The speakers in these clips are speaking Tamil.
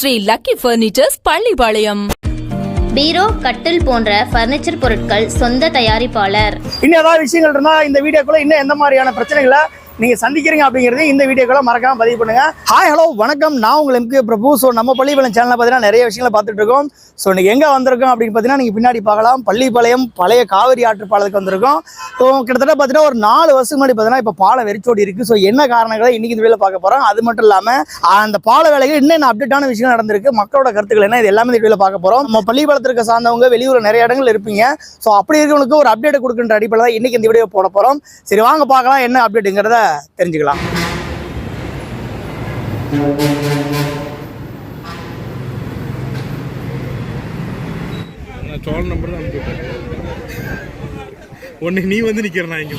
ஸ்ரீ லக்கி பர்னிச்சர்ஸ் பள்ளிப்பாளையம் பீரோ கட்டில் போன்ற ஃபர்னிச்சர் பொருட்கள் சொந்த தயாரிப்பாளர். இன்னும் ஏதாவது விஷயங்கள் இருந்தா இந்த வீடியோக்குள்ள இன்னும் எந்த மாதிரியான பிரச்சனைகளை நீங்க சந்திக்கிறீங்க அப்படிங்கிறது இந்த வீடியோக்குள்ள மறக்காம பதிவு பண்ணுங்க. ஹாய் ஹலோ வணக்கம். நான் உங்கள் எம்கே பிரபு. ஸோ நம்ம பள்ளிப்பாளையம் சேனலில் பார்த்தீங்கன்னா நிறைய விஷயங்களை பார்த்துட்டு இருக்கோம். ஸோ இன்னைக்கு எங்கே வந்திருக்கோம் அப்படின்னு பார்த்தீங்கன்னா நீங்கள் பின்னாடி பார்க்கலாம். பள்ளிப்பாளையம் பழைய காவிரி ஆற்று பாலத்துக்கு வந்திருக்கோம். ஸோ கிட்டத்தட்ட பார்த்தீங்கன்னா ஒரு நாலு வருஷம் முன்னாடி பார்த்தீங்கன்னா இப்போ பாலம் வெறிச்சோடி இருக்கு. ஸோ என்ன காரணங்களை இன்னைக்கு இந்த வீடியோவில் பார்க்க போகிறோம் அது மட்டும் இல்லாமல் அந்த பால வேலைகள் இன்னும் அப்டேட்டான விஷயம் நடந்திருக்கு மக்களோட கருத்துக்கள் என்ன இது எல்லாமே இந்த வீடியோவில் பார்க்க போகிறோம் நம்ம பள்ளிப்பாளத்திற்கு சார்ந்தவங்க வெளியூர் நிறைய இடங்கள் இருப்பீங்க. ஸோ அப்படி இருக்கவங்களுக்கு ஒரு அப்டேட் கொடுக்குன்ற அடிப்படையில் தான் இன்னைக்கு இந்த வீடியோ போட போகிறோம் சரி வாங்க பார்க்கலாம் என்ன அப்டேட்டுங்கிறத தெரிஞ்சுக்கலாம். நான் சோழ நம்பர் தான் அனுப்பிவிட்டேன். ஒன்று நீ வந்து நிற்கிற நான் இங்கே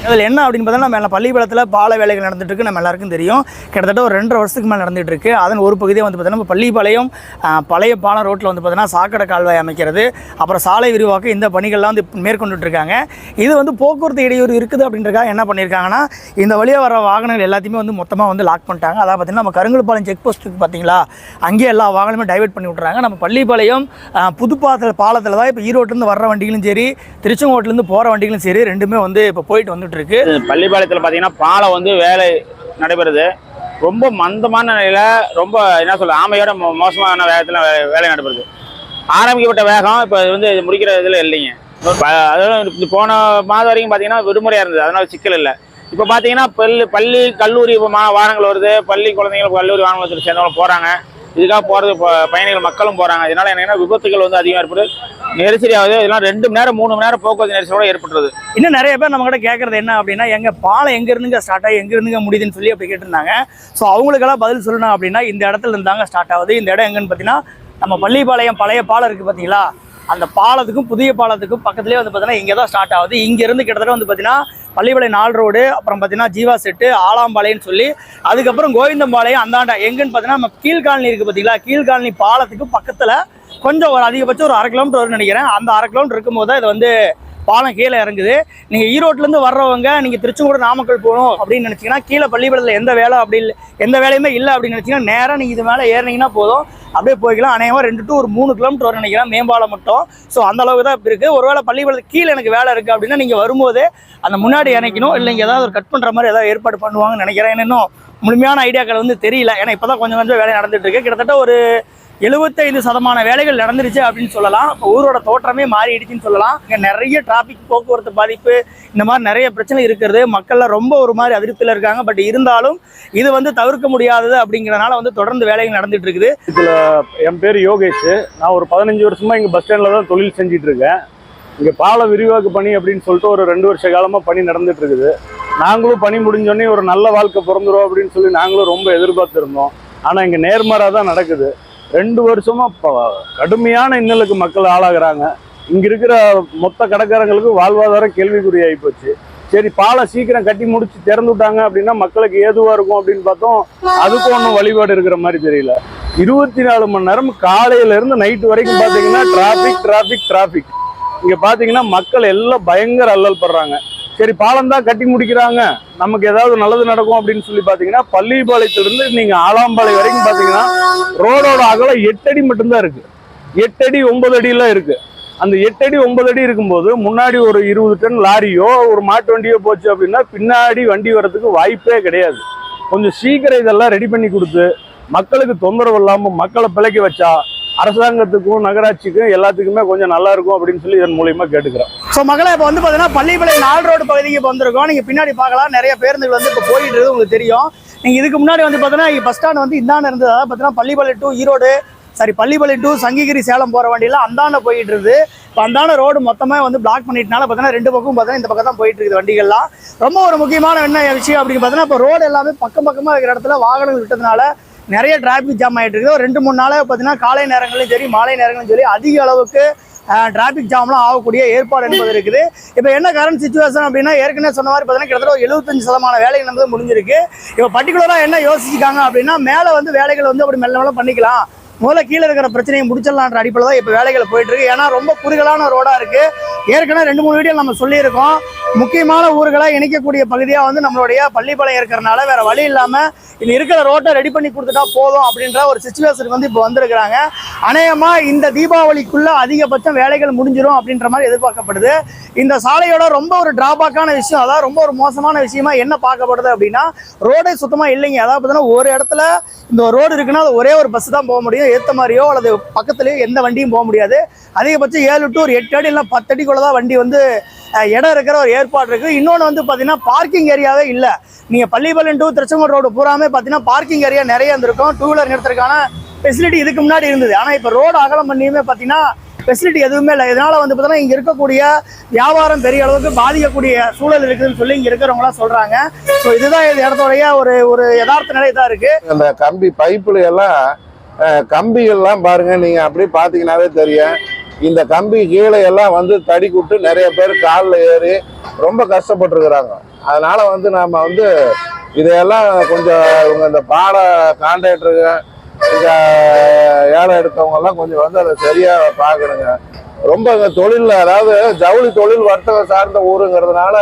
அதில் என்ன அப்படின்னு பார்த்தோன்னா நம்ம பள்ளிப்பாளத்தில் பால வேலைகள் நடந்துட்டுருக்கு நம்ம எல்லாருக்கும் தெரியும். கிட்டத்தட்ட ஒரு ரெண்டரை வருஷத்துக்கு மேலே நடந்துகிட்ருக்கு அதன் ஒரு பகுதியை வந்து பார்த்தீங்கன்னா நம்ம பள்ளிப்பாளையம் பழைய பாலம் ரோட்டில் வந்து பார்த்தீங்கன்னா சாக்கடை கால்வாய் அமைக்கிறது அப்புறம் சாலை விரிவாக்கம் இந்த பணிகள்லாம் வந்து மேற்கொண்டுட்ருக்காங்க இது வந்து போக்குவரத்து இடையூறு இருக்குது அப்படின்றக்காக என்ன பண்ணியிருக்காங்கன்னா இந்த வழியாக வர வாகனங்கள் எல்லாத்தையுமே வந்து மொத்தமாக வந்து லாக் பண்ணிட்டாங்க. அதாவது பார்த்திங்கன்னா நம்ம கருங்கல்பாளையம் செக் போஸ்ட்டுக்கு பார்த்தீங்களா? அங்கேயே எல்லா வாகனமே டைவர்ட் பண்ணி விட்றாங்க நம்ம பள்ளிப்பாளையம் ஆஹ், பாலத்தில் தான் இப்போ ஈரோட்டிலேருந்து வர்ற வண்டிகளும் சரி திருச்செங்கோட்டிலேருந்து போகிற வண்டிகளும் சரி ரெண்டுமே வந்து இப்போ போயிட்டு வந்து நடந்துகிட்டு இருக்கு பள்ளிப்பாளையத்தில் பார்த்தீங்கன்னா பாலம் வந்து வேலை நடைபெறுது. ரொம்ப மந்தமான நிலையில் ரொம்ப என்ன சொல்ல ஆமையோட மோசமான வேகத்தில் வேலை நடைபெறுது. ஆரம்பிக்கப்பட்ட வேகம் இப்போ வந்து இது முடிக்கிற இதில் இல்லைங்க. அதாவது போன மாதம் வரைக்கும் பார்த்தீங்கன்னா விடுமுறையாக இருந்தது. அதனால் சிக்கல் இல்லை. இப்போ பார்த்தீங்கன்னா பள்ளி பள்ளி கல்லூரி மா வாகனங்கள் வருது. பள்ளி குழந்தைங்களுக்கு கல்லூரி வாகனத்தில் சேர்ந்தவங்க போகிறாங்க இதுக்காக போகிறது பயணிகள் மக்களும் போகிறாங்க இதனால என்னென்னா விபத்துகள் வந்து அதிகமாக ஏற்படுது நெரிசலி ஆகுது இதெல்லாம் ரெண்டு மணி நேரம் மூணு மணி நேரம் போக்குவரத்து நெரிசலோட ஏற்பட்டுருது. இன்னும் நிறைய பேர் நம்ம கிட்ட கேட்கறது என்ன அப்படின்னா எங்கள் பாலம் எங்கேருந்துங்க ஸ்டார்ட் ஆகி எங்கேருந்துங்க முடியுதுன்னு சொல்லி அப்படி கேட்டிருந்தாங்க. ஸோ அவங்களுக்கெல்லாம் பதில் சொல்லணும் அப்படின்னா இந்த இடத்துல இருந்தாங்க ஸ்டார்ட் ஆகுது. இந்த இடம் எங்கன்னு பார்த்தீங்கன்னா நம்ம பள்ளிப்பாளையம் பழைய பாலம் இருக்குது பார்த்தீங்களா? அந்த பாலத்துக்கும் புதிய பாலத்துக்கும் பக்கத்துலேயே வந்து பார்த்தீங்கன்னா இங்கே தான் ஸ்டார்ட் ஆகுது. இங்கேருந்து கிட்டத்தட்ட வந்து பார்த்தீங்கன்னா பள்ளிப்பாளையம் நாள் ரோடு அப்புறம் பார்த்தீங்கன்னா ஜீவா செட்டு ஆலாம்பாளையம்னு சொல்லி அதுக்கப்புறம் கோவிந்தம்பாளையம் அந்தாண்டா எங்கன்னு பார்த்தீங்கன்னா நம்ம கீழ்காலனி இருக்குது பார்த்தீங்களா? கீழ்காலனி பாலத்துக்கு பக்கத்தில் கொஞ்சம் ஒரு அதிகபட்சம் ஒரு அரை கிலோமீட்டர் வரும்னு நினைக்கிறேன். அந்த அரை கிலோமீட்டர் இருக்கும்போது தான் இது வந்து பாலம் கீழே இறங்குது. நீங்கள் ஈரோட்லேருந்து வர்றவங்க நீங்கள் திருச்செங்கோடு நாமக்கல் போகணும் அப்படின்னு நினச்சிங்கன்னா கீழே பள்ளிப்பாளையத்தில் எந்த வேலை அப்படி இல்லை எந்த வேலையுமே இல்லை அப்படின்னு நினச்சிங்கன்னா நேராக நீங்கள் இது மேலே ஏறினீங்கன்னா போதும். அப்படியே போய்க்கலாம். அநேகமாக ரெண்டு டு ஒரு மூணு கிலோமீட்டர் வரும் நினைக்கிறேன். மேம்பாலம் மட்டும். ஸோ அந்த அளவுக்கு தான் இப்போ இருக்குது ஒருவேளை பள்ளிப்பாளையத்து கீழே எனக்கு வேலை இருக்குது அப்படின்னா நீங்கள் வரும்போதே அந்த முன்னாடி இறக்கணும் இல்லை இங்கே ஏதாவது ஒரு கட் பண்ணுற மாதிரி ஏதாவது ஏற்பாடு பண்ணுவாங்கன்னு நினைக்கிறேன். இன்னும் முழுமையான ஐடியாக்கள் வந்து தெரியல. ஏன்னா இப்போ தான் கொஞ்சம் கொஞ்சம் வேலை நடந்துட்டு இருக்கு. கிட்டத்தட்ட ஒரு எழுபத்தைந்து சதமான வேலைகள் நடந்துருச்சு அப்படின்னு சொல்லலாம். இப்போ ஊரோட தோற்றமே மாறிடுச்சுன்னு சொல்லலாம். இங்கே நிறைய டிராஃபிக் போக்குவரத்து பாதிப்பு இந்த மாதிரி நிறைய பிரச்சனை இருக்கிறது. மக்கள்லாம் ரொம்ப ஒரு மாதிரி அதிருப்தியில் இருக்காங்க. பட் இருந்தாலும் இது வந்து தவிர்க்க முடியாதது அப்படிங்கிறனால வந்து தொடர்ந்து வேலைகள் நடந்துட்டு இருக்குது என் பேர் யோகேஷ். நான் ஒரு பதினஞ்சு வருஷமா இங்கே பஸ் ஸ்டாண்டில் தான் தொழில் செஞ்சுட்டு இருக்கேன் இங்கே பால விரிவாக்க பணி அப்படின்னு சொல்லிட்டு ஒரு ரெண்டு வருஷ காலமாக பணி நடந்துட்டு இருக்குது நாங்களும் பணி முடிஞ்சோடனே ஒரு நல்ல வாழ்க்கை பிறந்துடும் அப்படின்னு சொல்லி நாங்களும் ரொம்ப எதிர்பார்த்துருந்தோம். ஆனால் இங்கே நேர்மாறாக தான் நடக்குது. ரெண்டு வருஷமா ப- கடுமையான இன்னலுக்கு மக்கள் ஆளாகிறாங்க. இங்கே இருக்கிற மொத்த கடைக்காரங்களுக்கு வாழ்வாதாரம் கேள்விக்குறி ஆகிப்போச்சு சரி பாலை சீக்கிரம் கட்டி முடிச்சு திறந்து விட்டாங்க அப்படின்னா மக்களுக்கு ஏதுவாக இருக்கும் அப்படின்னு பார்த்தோம். அதுக்கும் ஒன்றும் வழிபாடு இருக்கிற மாதிரி தெரியல. இருபத்தி நாலு மணி நேரம் காலையில இருந்து வரைக்கும் பாத்தீங்கன்னா டிராபிக் டிராபிக் டிராபிக் இங்க பாத்தீங்கன்னா மக்கள் எல்லாம் பயங்கர அல்லல் படுறாங்க. சரி பாலம் தான் கட்டி முடிக்கிறாங்க. நமக்கு ஏதாவது நல்லது நடக்கும் அப்படின்னு சொல்லி பாத்தீங்கன்னா பள்ளிப்பாளையத்திலிருந்து நீங்க ஆலாம்பாளை வரைக்கும் பாத்தீங்கன்னா ரோடோட அகலம் எட்டடி மட்டும்தான் இருக்கு. எட்டடி ஒன்பது அடியெல்லாம் இருக்கு. அந்த எட்டடி ஒன்பது அடி இருக்கும்போது முன்னாடி ஒரு இருபது டன் லாரியோ ஒரு மாட்டு வண்டியோ போச்சு அப்படின்னா பின்னாடி வண்டி வர்றதுக்கு வாய்ப்பே கிடையாது. கொஞ்சம் சீக்கிரம் இதெல்லாம் ரெடி பண்ணி கொடுத்து மக்களுக்கு தொந்தரவு இல்லாமல் மக்களை பிழைக்க வச்சா அரசாங்கத்துக்கும் நகராட்சிக்கும் எல்லாத்துக்குமே கொஞ்சம் நல்லா இருக்கும் அப்படின்னு சொல்லி இதன் மூலியமா கேட்டுக்கிறோம். ஸோ மகளே இப்போ வந்து பார்த்தீங்கன்னா பள்ளிப்பாளையம் நாள் ரோடு பகுதிக்கு இப்போ வந்திருக்கோம். நீங்கள் பின்னாடி பார்க்கலாம். நிறைய பேருந்துகள் வந்து இப்போ போயிட்டு இருக்குது உங்களுக்கு தெரியும். நீங்கள் இதுக்கு முன்னாடி வந்து பார்த்தீங்கன்னா பஸ் ஸ்டாண்ட் வந்து இந்தாண்ட இருந்தது. அதாவது பார்த்தீங்கன்னா Pallipalayam to Erode sorry Pallipalayam to Sankagiri Salem போகிற வண்டியில் அந்தாண்ட போயிட்டு இருக்குது. இப்போ அந்தாண்ட ரோடு மொத்தமாக வந்து பிளாக் பண்ணிட்டனால பார்த்தீங்கன்னா ரெண்டு பக்கம் பார்த்தீங்கன்னா இந்த பக்கம் தான் போயிட்டு இருக்குது வண்டிகள்லாம். ரொம்ப ஒரு முக்கியமான என்ன விஷயம் அப்படின்னு பார்த்தீங்கன்னா இப்போ ரோடு எல்லாமே பக்கம் பக்கமாக இருக்கிற இடத்துல வாகனங்கள் விட்டதுனால நிறைய டிராஃபிக் ஜாம் ஆகிட்டு இருக்குது. ஒரு ரெண்டு மூணு நாளாக பார்த்தீங்கன்னா காலை நேரங்களும் சரி மாலை நேரங்களும் சரி அதிக அளவுக்கு டிராஃபிக் ஜாம்லாம் ஆகக்கூடிய ஏற்பாடு என்பது இருக்குது. இப்போ என்ன கரண்ட் சுச்சுவேஷன் அப்படின்னா ஏற்கனவே சொன்ன மாதிரி பார்த்தீங்கன்னா கிட்டத்தட்ட ஒரு எழுபத்தஞ்சு சதமான வேலை என்பது முடிஞ்சிருக்கு. இப்போ பர்டிகுலராக என்ன யோசிச்சிருக்காங்க அப்படின்னா மேலே வந்து வேலைகள் வந்து அப்படி மெல்ல மெல்ல பண்ணிக்கலாம். முதல்ல கீழே இருக்கிற பிரச்சனையை முடிச்சிடலான்ற அடிப்படையில் தான் இப்போ வேலைகள் போயிட்டுருக்கு ஏன்னா ரொம்ப குறுகலான ரோடாக இருக்குது ஏற்கனவே ரெண்டு மூணு வீடியோ நம்ம சொல்லியிருக்கோம். முக்கியமான ஊர்களை இணைக்கக்கூடிய பகுதியாக வந்து நம்மளுடைய பள்ளிப்பாளையம் இருக்கிறனால வேற வழி இல்லாமல் இது இருக்கிற ரோட்டை ரெடி பண்ணி கொடுத்துட்டா போதும் அப்படின்ற ஒரு சுச்சுவேஷனுக்கு வந்து இப்போ வந்திருக்கிறாங்க. அநேகமாக இந்த தீபாவளிக்குள்ள அதிகபட்சம் வேலைகள் முடிஞ்சிடும் அப்படின்ற மாதிரி எதிர்பார்க்கப்படுது. இந்த சாலையோட ரொம்ப ஒரு டிராபேக்கான விஷயம் அதாவது ரொம்ப ஒரு மோசமான விஷயமா என்ன பார்க்கப்படுது அப்படின்னா ரோடே சுத்தமாக இல்லைங்க. அதாவது பார்த்தீங்கன்னா ஒரு இடத்துல இந்த ரோடு இருக்குன்னா அது ஒரே ஒரு பஸ் தான் போக முடியும். ஏற்ற மாதிரியோ அல்லது பக்கத்துலேயோ எந்த வண்டியும் போக முடியாது. அதிகபட்சம் ஏழு டு ஒரு எட்டு அடி இல்லை பத்து அடிக்குள்ள தான் வண்டி வந்து இடம் இருக்கிற ஒரு ஏற்பாடு இருக்குது. இன்னொன்று வந்து பார்த்தீங்கன்னா பார்க்கிங் ஏரியாவே இல்லை. நீங்கள் பள்ளிப்பாளையம் டு திருச்செங்கோடு ரோடு பூராமே பார்த்தீங்கன்னா பார்க்கிங் ஏரியா நிறைய இருந்திருக்கும். டூ வீலர் நிறுத்துறதுக்கான ஃபெசிலிட்டி இதுக்கு முன்னாடி இருந்தது. ஆனால் இப்போ ரோடு அகலம் பண்ணியுமே பார்த்தீங்கன்னா ஃபெசிலிட்டி எதுவுமே இல்லை. இதனால் வந்து பார்த்தீங்கன்னா இங்கே இருக்கக்கூடிய வியாபாரம் பெரிய அளவுக்கு பாதிக்கக்கூடிய சூழல் இருக்குதுன்னு சொல்லி இங்கே இருக்கிறவங்களாம் சொல்கிறாங்க ஸோ இதுதான் இது இடத்தோடைய ஒரு ஒரு யதார்த்த நிலை தான் இருக்குது அந்த கம்பி பைப்புல எல்லாம் கம்பிகள்லாம் பாருங்கள் நீங்கள் அப்படியே பார்த்தீங்கன்னாவே தெரியும். இந்த கம்பி கீழே எல்லாம் வந்து தடி கூட்டு நிறைய பேர் காலில் ஏறி ரொம்ப கஷ்டப்பட்டுருக்குறாங்க. அதனால வந்து நாம் வந்து இதையெல்லாம் கொஞ்சம் இவங்க இந்த பாட கான்ட்ராக்டருங்க இந்த ஏழை எடுத்தவங்கெல்லாம் கொஞ்சம் வந்து அதை சரியாக பார்க்கணுங்க. ரொம்ப இந்த தொழிலில் அதாவது ஜவுளி தொழில் வர்த்தகம் சார்ந்த ஊருங்கிறதுனால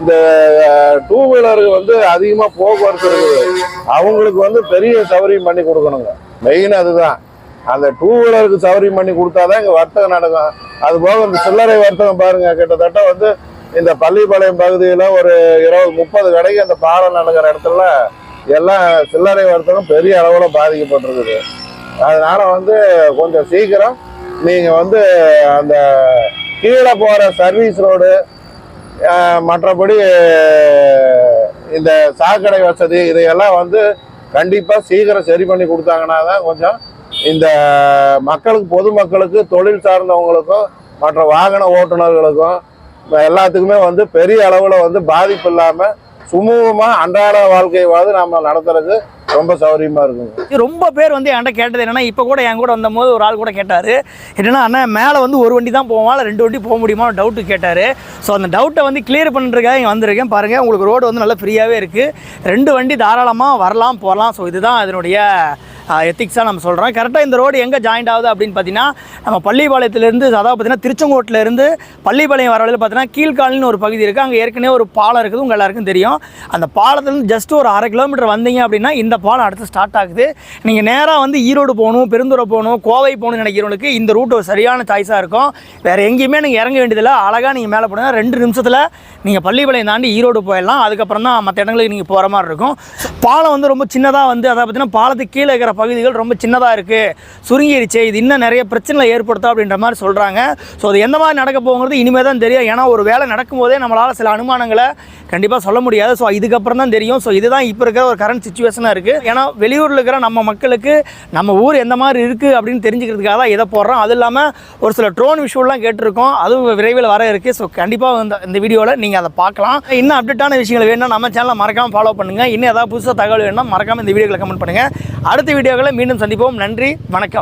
இந்த டூ வீலருக்கு வந்து அதிகமாக போக்குவரத்து இருக்குது. அவங்களுக்கு வந்து பெரிய சௌகரியம் பண்ணி கொடுக்கணுங்க. மெயின் அதுதான். அந்த டூ வீலருக்கு சௌகரியம் பண்ணி கொடுத்தாதான் இங்கே வர்த்தகம் நடக்கும். அது போக இந்த சில்லறை வர்த்தகம் பாருங்க கிட்டத்தட்ட வந்து இந்த பள்ளிப்பாளையம் பகுதியில் ஒரு இருபது முப்பது கடைக்கு அந்த பாலம் நடக்கிற இடத்துல எல்லாம் சில்லறை வர்த்தகம் பெரிய அளவில் பாதிக்கப்பட்டிருக்குது. அதனால வந்து கொஞ்சம் சீக்கிரம் நீங்கள் வந்து அந்த கீழே போகிற சர்வீஸ் ரோடு மற்றபடி இந்த சாக்கடை வசதி இதையெல்லாம் வந்து கண்டிப்பாக சீக்கிரம் சரி பண்ணி கொடுத்தாங்கன்னா தான் கொஞ்சம் இந்த மக்களுக்கு பொதுமக்களுக்கு தொழில் சார்ந்தவங்களுக்கும் மற்ற வாகன ஓட்டுநர்களுக்கும் எல்லாத்துக்குமே வந்து பெரிய அளவில் வந்து பாதிப்பு இல்லாமல் சுமூகமாக அன்றாட வாழ்க்கையாவது நம்ம நடத்துறதுக்கு ரொம்ப சௌகரியமாக இருக்குங்க. ரொம்ப பேர் வந்து என்கிட்ட கேட்டது என்னென்னா இப்போ கூட என் கூட வந்தபோது ஒரு ஆள் கூட கேட்டார். என்னென்னா அண்ணன் மேலே வந்து ஒரு வண்டி தான் போவோம்? இல்லை ரெண்டு வண்டி போக முடியுமா டவுட்டு கேட்டார். ஸோ அந்த டவுட்டை வந்து கிளியர் பண்ணுறதுக்காக இங்கே வந்திருக்கேன். பாருங்கள் உங்களுக்கு ரோடு வந்து நல்லா ஃப்ரீயாகவே இருக்குது ரெண்டு வண்டி தாராளமாக வரலாம் போகலாம் ஸோ இதுதான் அதனுடைய எத்திக்ஸாக நம்ம சொல்கிறோம் கரெக்டாக இந்த ரோடு எங்கே ஜாயிண்ட் ஆகுது அப்படின்னு பார்த்தீங்கன்னா நம்ம பள்ளிப்பாளையத்துலேருந்து அதாவது பார்த்தீங்கன்னா திருச்செங்கோட்டிலேருந்து பள்ளிப்பாளையம் வர வழியில் பார்த்தீங்கன்னா கீழ்காலின்னு ஒரு பகுதி இருக்குது அங்கே ஏற்கனவே ஒரு பாலம் இருக்குது. உங்கள் எல்லாருக்கும் தெரியும். அந்த பாலத்துலேருந்து ஜஸ்ட் ஒரு அரை கிலோமீட்டர் வந்தீங்க அப்படின்னா இந்த பாலம் அடுத்து ஸ்டார்ட் ஆகுது. நீங்கள் நேராக வந்து ஈரோடு போகணும் பெருந்துறை போகணும் கோவை போகணும்னு நினைக்கிறவங்களுக்கு இந்த ரூட் ஒரு சரியான சாய்ஸாக இருக்கும். வேறு எங்கேயுமே நீங்கள் இறங்க வேண்டியதில்லை. அழகாக நீங்கள் மேலே போனீங்கன்னா ரெண்டு நிமிஷத்தில் நீங்கள் பள்ளிப்பாளையம் தாண்டி ஈரோடு போயிடலாம். அதுக்கப்புறம் தான் மற்ற இடங்களுக்கு நீங்கள் போகிற மாதிரி இருக்கும். பாலம் வந்து ரொம்ப சின்னதாக வந்து அதை பார்த்தீங்கன்னா பாலத்துக்கு கீழே இருக்கிற பகுதிகள் ரொம்ப சின்னதாக இருக்குது சுருங்கிருச்சு. இது இன்னும் நிறைய பிரச்சனை ஏற்படுத்தும் அப்படின்ற மாதிரி சொல்கிறாங்க ஸோ அது எந்த மாதிரி நடக்க போகிறது இனிமேல் தான் தெரியும். ஏன்னா ஒரு வேலை நடக்கும்போதே நம்மளால் சில அனுமானங்களை கண்டிப்பாக சொல்ல முடியாது. ஸோ இதுக்கப்புறம் தான் தெரியும். ஸோ இதுதான் இப்போ இருக்கிற ஒரு கரண்ட் சுச்சுவேஷனாக இருக்குது ஏன்னா வெளியூரில் இருக்கிற நம்ம மக்களுக்கு நம்ம ஊர் எந்த மாதிரி இருக்குது அப்படின்னு தெரிஞ்சுக்கிறதுக்காக தான் இதை போடுறோம். அது இல்லாமல் ஒரு சில ட்ரோன் விஷயம்லாம் கேட்டிருக்கோம். அதுவும் விரைவில் வர இருக்குது ஸோ கண்டிப்பாக இந்த இந்த வீடியோவில் நீங்கள் அதை பார்க்கலாம். இன்னும் அப்டேட்டான விஷயங்கள் வேணும்னா நம்ம சேனலை மறக்காமல் ஃபாலோ பண்ணுங்கள் இன்னும் ஏதாவது புதுசாக தகவல் வேணும்னா மறக்காமல் இந்த வீடியோவில் கமெண்ட் பண்ணுங்கள் அடுத்த வீடியோக்களை மீண்டும் சந்திப்போம். நன்றி. வணக்கம்.